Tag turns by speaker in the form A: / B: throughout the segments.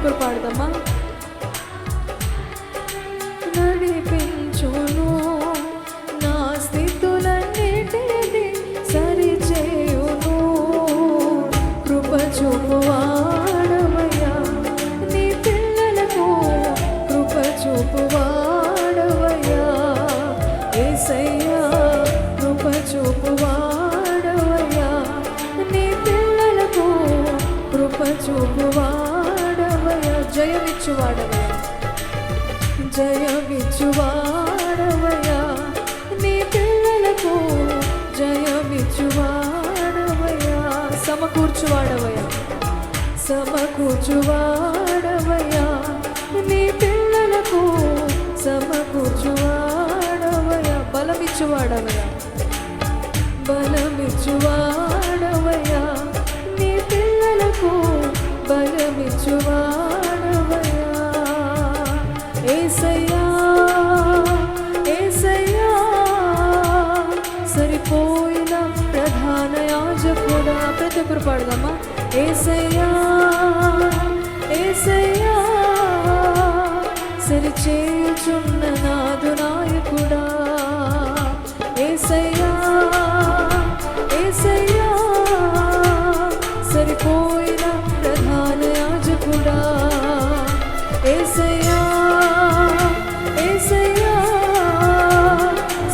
A: Super పాడదామా జయమిచ్చువాడవయా నీ పిల్లలకు జయమిచ్చువాడవయా సమకూర్చువాడవయా సమకూర్చువాడవయా నీ పిల్లలకు సమకూర్చువాడవయా బలమిచ్చువాడవయా బలమిచ్చువా కూడా పాడదామా? ఏసయ్యా ఏసయ్యా సరిచేయుచున్న నాదు నాయకుడా. ఏసయ్యా ఏసయ్యా సరిపోయిన ప్రధాన యాజకుడా. ఏసయ్యా ఏసయ్యా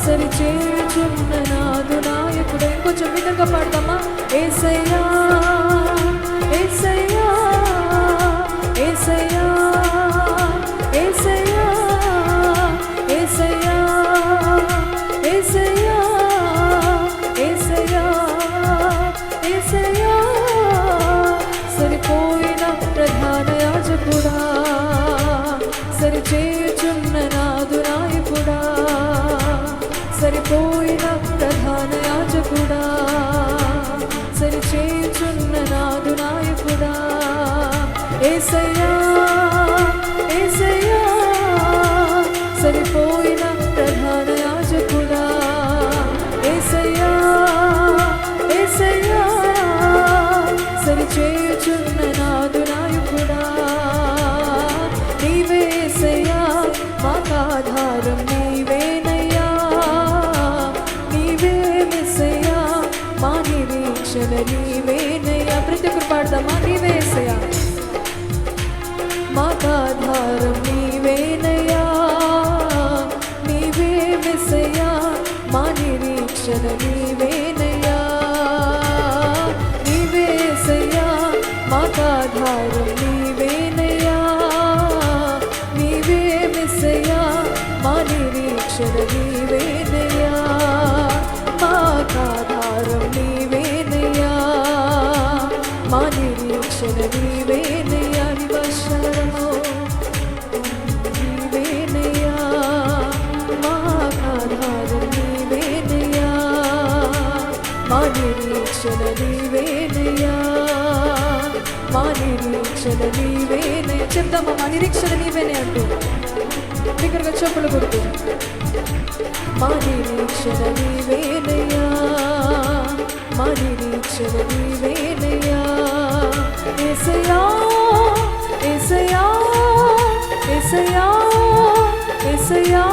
A: సరిచేయుచున్న నాదు నాయకుడా. ఇంకొంచెం విధంగా పాడతాం It's a yeah. Essayant, essayant. ఏసయ్యా నీవేనయ్యా మాకాధారం నీవేనయ్యా మా నిరీక్షణ నీవేనయ్యా నివశరము నీవేనయ్యా మాకాధారం నీవేనయ్యా మా నిరీక్షణ నీవేనయ్యా మా నిరీక్షణ నీవేనయ్యా చెప్తామా? మా నిరీక్షణ నీవేనే అంటూ? దగ్గరగా చెప్పులు కొడుతు. మా నిరీక్షణ నీవేనయ్యా మా నిరీక్షణ నీవేనయ్యా ఎసయా ఎసయా ఎసయా ఎసయా